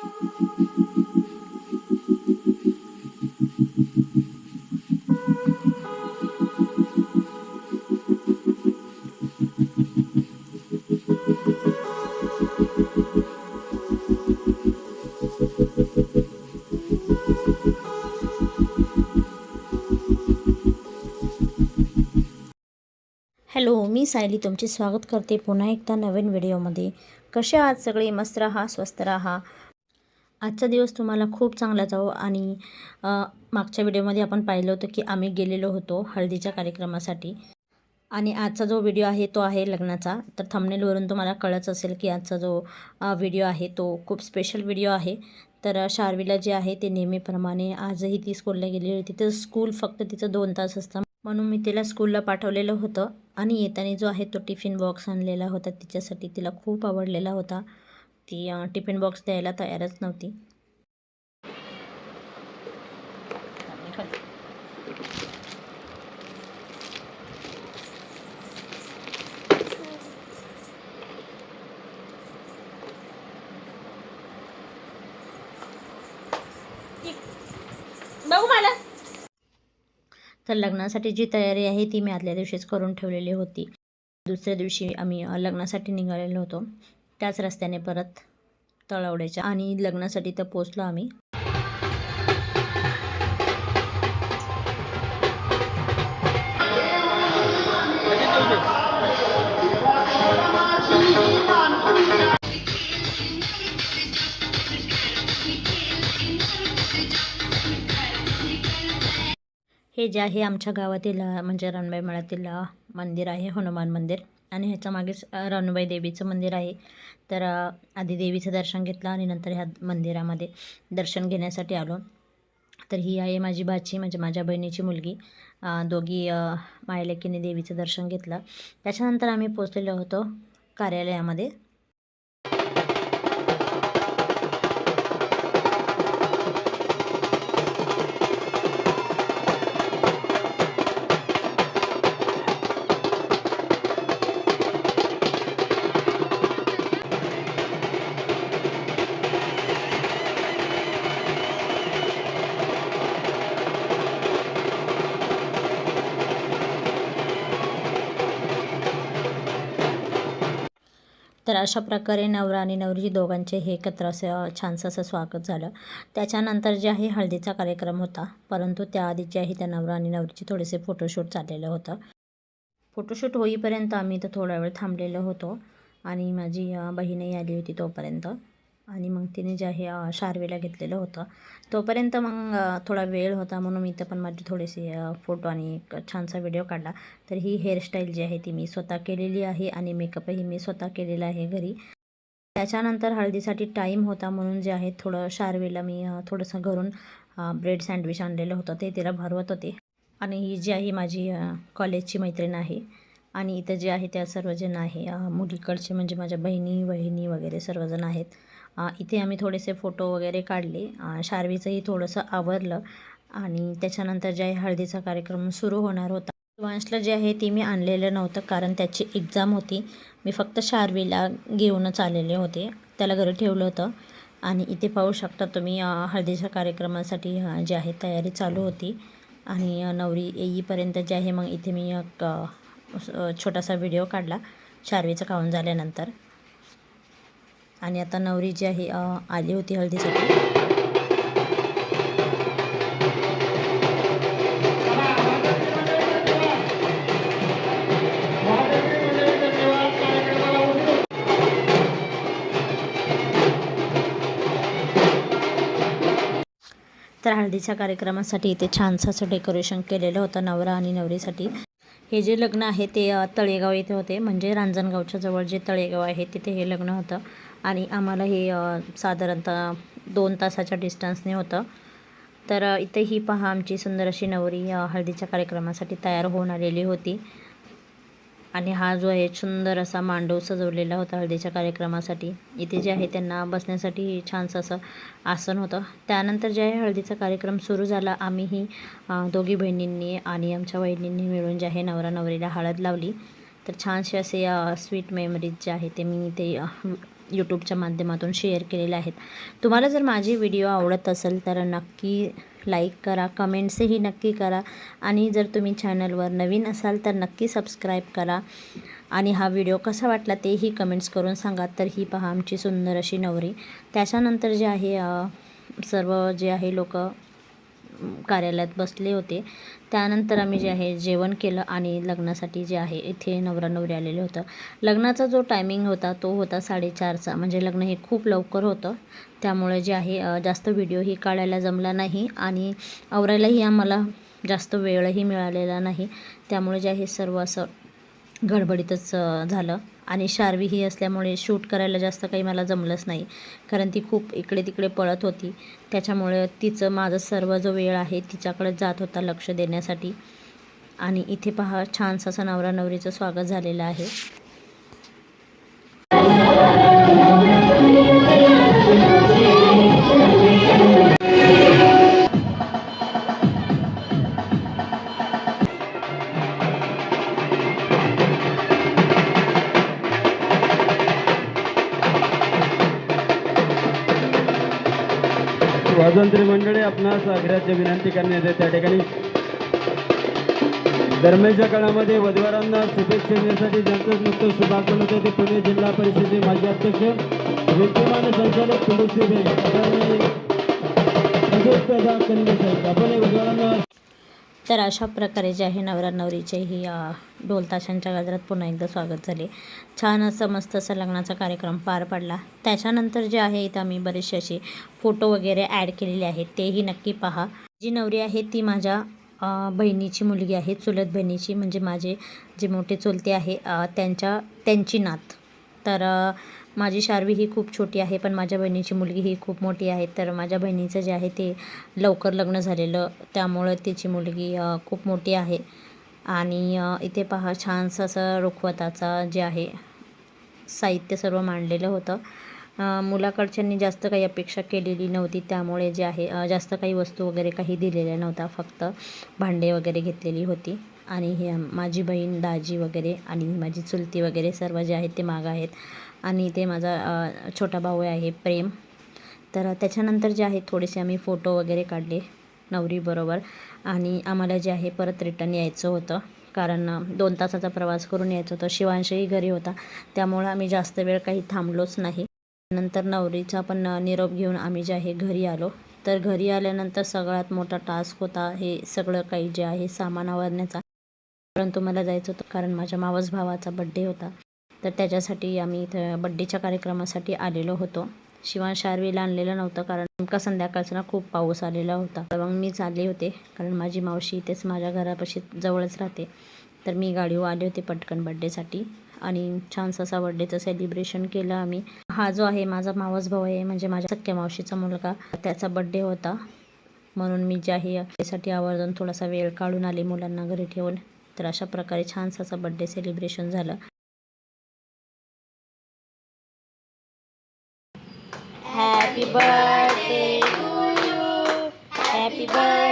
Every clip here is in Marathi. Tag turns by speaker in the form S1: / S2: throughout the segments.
S1: हॅलो मी सायली तुमचे स्वागत करते पुन्हा एकदा नवीन व्हिडिओमध्ये. कसे आहात सगळे? मस्त राहा स्वस्त राहा. आजचा दिवस तुम्हाला खूप चांगला जावो आणि मागच्या व्हिडिओमध्ये आपण पाहिलं होतं की आम्ही गेलेलो होतो हळदीच्या कार्यक्रमासाठी. आणि आजचा जो व्हिडिओ आहे तो आहे लग्नाचा. तर थंबनेलवरून तुम्हाला कळत असेल की आजचा जो व्हिडिओ आहे तो खूप स्पेशल व्हिडिओ आहे. तर शार्वीला जे आहे ते नेहमीप्रमाणे आजही ती स्कूलला गेलेली होती. तर स्कूल फक्त तिचं दोन तास असतं. म्हणून मी तिला स्कूलला पाठवलेलं होतं. आणि येताना जो आहे तो टिफिन बॉक्स आणलेला होता. तिच्यासाठी तिला खूप आवडलेला होता. ती टिफिन बॉक्स द्यायला तयारच नव्हती. बघू मला. तर लग्नासाठी जी तयारी आहे ती मी आदल्या दिवशीच करून ठेवलेली होती. दुसऱ्या दिवशी आम्ही लग्नासाठी निघालेलो होतो. त्याच रस्त्याने परत तळवड्याच्या आणि लग्नासाठी तर पोचलो आम्ही. हे जे आहे आमच्या गावातील म्हणजे रणबाई मळातील मंदिर आहे हनुमान मंदिर. आणि ह्याच्या मागेच रानूबाई रणबाई देवीचं मंदिर आहे. तर आधी देवीचं दर्शन घेतलं आणि नंतर ह्या मंदिरामध्ये दर्शन घेण्यासाठी आलो. तर ही आहे माझी भाची म्हणजे माझ्या बहिणीची मुलगी. दोघी मायलेकीने देवीचं दर्शन घेतलं. त्याच्यानंतर आम्ही पोचलेलो होतो कार्यालयामध्ये. तर अशा प्रकारे नवरा आणि नवरी दोघांचे हे एकत्र असं छानसं असं स्वागत झालं. त्याच्यानंतर जे आहे हळदीचा कार्यक्रम होता. परंतु त्याआधी जे आहे त्या नवरा आणि नवरीचे थोडेसे फोटोशूट चाललेलं होतं. फोटोशूट होईपर्यंत आम्ही तर थोडा वेळ थांबलेलो होतो. आणि माझी बहीणही आली होती तोपर्यंत. आणि मग तिने जे आहे शारवेला शार्वेला घेतलेलं होतं. तोपर्यंत मग थोडा वेळ होता म्हणून मी इथं पण माझे थोडेसे फोटो आणि एक छानसा व्हिडिओ काढला. तर ही हेअरस्टाईल जी आहे ती मी स्वतः केलेली आहे आणि मेकअपही मी स्वतः केलेला आहे घरी. त्याच्यानंतर हळदीसाठी टाईम होता म्हणून जे आहे थोडं शार्वेला मी थोडंसं घरून ब्रेड सँडविच आणलेलं होतं. ते तिला भरवत होते. आणि ही जी आहे माझी कॉलेजची मैत्रीण आहे. आणि इथं जे आहे त्या सर्वजण आहे मुलीकडचे म्हणजे माझ्या बहिणी वहिनी वगैरे सर्वजण आहेत. इथे आम्ही थोडेसे फोटो वगैरे काढले. शार्वीचंही थोडंसं आवरलं आणि त्याच्यानंतर जे आहे हळदीचा कार्यक्रम सुरू होणार होता वंशला जे आहे ती मी आणलेलं नव्हतं कारण त्याची एक्झाम होती. मी फक्त शार्वीला घेऊनच आलेले होते. त्याला घरी ठेवलं होतं आणि इथे पाहू शकता तुम्ही हळदीच्या कार्यक्रमासाठी जे आहे तयारी चालू होती आणि नवरी येईपर्यंत जे आहे मग इथे मी एक छोटासा व्हिडिओ काढला शार्वीचं खाऊन झाल्यानंतर. आणि आता नवरी जी आहे आली होती हळदीसाठी. तर हळदीच्या कार्यक्रमासाठी इथे छानसं असं डेकोरेशन केलेलं होतं नवरा आणि नवरीसाठी. हे जे लग्न आहे ते तळेगाव येथे होते. म्हणजे रांजणगावच्या जवळ जे तळेगाव आहे तिथे हे लग्न होतं. आणि आम्हाला हे साधारणतः दोन तासाच्या डिस्टन्सने होतं. तर इथे ही पहा आमची सुंदर अशी नवरी हळदीच्या कार्यक्रमासाठी तयार होऊन आलेली होती. आणि हा जो आहे सुंदर असा मांडव सजवलेला होता हळदीच्या कार्यक्रमासाठी. इथे जे आहे त्यांना बसण्यासाठी छानसं असं आसन होतं. त्यानंतर जे आहे हळदीचा कार्यक्रम सुरू झाला. आम्हीही दोघी बहिणींनी आणि आमच्या वहिनींनी मिळून जे आहे नवरा नवरीला हळद लावली. तर छानसे असे स्वीट मेमरीज जे आहे ते मी ते यूट्यूबच्या माध्यमातून शेअर केलेले आहेत. तुम्हाला जर माझे व्हिडिओ आवडत असेल तर नक्की लाईक करा कमेंट्सही नक्की करा आणि जर तुम्ही चॅनलवर नवीन असाल तर नक्की सबस्क्राईब करा. आणि हा व्हिडिओ कसा वाटला तेही कमेंट्स करून सांगा. तर ही पहा आमची सुंदर अशी नवरी. त्याच्यानंतर जे आहे सर्व जे आहे लोक कार्यालयात बसले होते. त्यानंतर आम्ही जे आहे जेवण केलं आणि लग्नासाठी जे आहे इथे नवरा नवरी आलेले होतं. लग्नाचा जो टायमिंग होता तो होता साडेचारचा. म्हणजे लग्न हे खूप लवकर होतं. त्यामुळे जे आहे जास्त व्हिडिओही काढायला जमला नाही आणि आवरायलाही आम्हाला जास्त वेळही मिळालेला नाही. त्यामुळे जे आहे सर्व असं गडबडीतच झालं. आणि शार्वी ही असल्यामुळे शूट करायला जास्त काही मला जमलंच नाही. कारण ती खूप इकडे तिकडे पळत होती. त्याच्यामुळे तिचं माझं सर्व जो वेळ आहे तिच्याकडे जात होता लक्ष देण्यासाठी. आणि इथे पहा छानसं असं नवरा नवरीचं स्वागत झालेलं आहे.
S2: स्वातंत्र्य मंडळी आपणास आग्रहाची विनंती करण्यात येते. त्या ठिकाणी दरम्यानच्या काळामध्ये वधवारांना शुभेच्छा देण्यासाठी ज्यांचं नुकतं शुभागमन होतं ते पुणे जिल्हा परिषदेचे माजी अध्यक्ष विद्यमान संचालक तुळशीबेन आपण वधवारांना
S1: तर अशा प्रकारे जे आहे नवरा नवरीचे ही ढोल ताशांच्या गजरात पुन्हा एकदा स्वागत झाले. छान असं मस्त असं लग्नाचा कार्यक्रम पार पडला. त्याच्यानंतर जे आहे इथं आम्ही बरेचसे असे फोटो वगैरे ॲड केलेले आहेत तेही नक्की पहा. जी नवरी आहे ती माझ्या बहिणीची मुलगी आहे चुलत बहिणीची म्हणजे माझे जे मोठे चुलते आहे त्यांच्या त्यांची नात. तर माझी शार्वी ही खूप छोटी आहे पण माझ्या बहिणीची मुलगी ही खूप मोठी आहे. तर माझ्या बहिणीचं जे आहे ते लवकर लग्न झालेलं त्यामुळं तिची मुलगी खूप मोठी आहे. आणि इथे पहा छानसं असं रुखवताचा जे आहे साहित्य सर्व मांडलेलं होतं. मुलाकडच्यांनी जास्त काही अपेक्षा केलेली नव्हती त्यामुळे जे आहे जास्त काही वस्तू वगैरे काही दिलेल्या नव्हत्या फक्त भांडे वगैरे घेतलेली होती. आणि हे माझी बहीण दाजी वगैरे आणि माझी चुलती वगैरे सर्व जे आहेत ते मागं आहेत. आणि ते माझा छोटा भाऊ आहे प्रेम. तर त्याच्यानंतर जे आहे थोडेसे आम्ही फोटो वगैरे काढले नवरीबरोबर. आणि आम्हाला जे आहे परत रिटर्न यायचं होतं. कारण दोन तासाचा प्रवास करून यायचं होतं. शिवांशही घरी होता. त्यामुळं आम्ही जास्त वेळ काही थांबलोच नाही. नंतर नवरीचा पण निरोप घेऊन आम्ही जे आहे घरी आलो. तर घरी आल्यानंतर सगळ्यात मोठा टास्क होता हे सगळं काही जे आहे सामान आवरण्याचा. परंतु मला जायचं होतं कारण माझ्या मावस भावाचा बड्डे होता. तर त्याच्यासाठी आम्ही इथं बड्डेच्या कार्यक्रमासाठी आलेलो होतो. शिवान शारवेला आणलेलं नव्हतं कारण नेमका संध्याकाळचा ना खूप पाऊस आलेला होता. तर मग मी चालले होते कारण माझी मावशी इथेच माझ्या घरापाशी जवळच राहते. तर मी गाडीवर आले होते पटकन बड्डेसाठी आणि छानसं असा बड्डेचं सेलिब्रेशन केलं आम्ही. हा जो आहे माझा मावस भाऊ आहे म्हणजे माझ्या सख्या मावशीचा मुलगा त्याचा बड्डे होता. म्हणून मी जे आहे त्यासाठी आवर्जून थोडासा वेळ काढून आले मुलांना घरी ठेवून. तर अशा प्रकारे छानसा असं बड्डे सेलिब्रेशन झालं. हॅपी बर्थडे हॅपी बर्थडे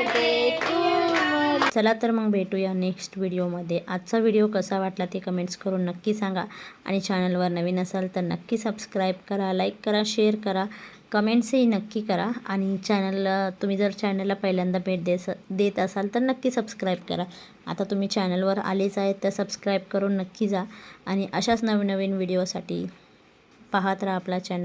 S1: चला तर मग भेटूया नेक्स्ट व्हिडिओमध्ये आजचा व्हिडिओ कसा वाटला ते कमेंट्स करून नक्की सांगा. आणि चॅनलवर नवीन असाल तर नक्की सबस्क्राईब करा लाईक करा शेअर करा. कमेंट्सही नक्की करा. आणि चॅनलला तुम्ही जर चॅनलला पहिल्यांदा भेट देस देत असाल तर नक्की सबस्क्राईब करा. आता तुम्ही चॅनलवर आलेच आहेत तर सबस्क्राईब करून नक्की जा. आणि अशाच नवीन नवीन व्हिडिओसाठी पाहत राहा आपला चॅनल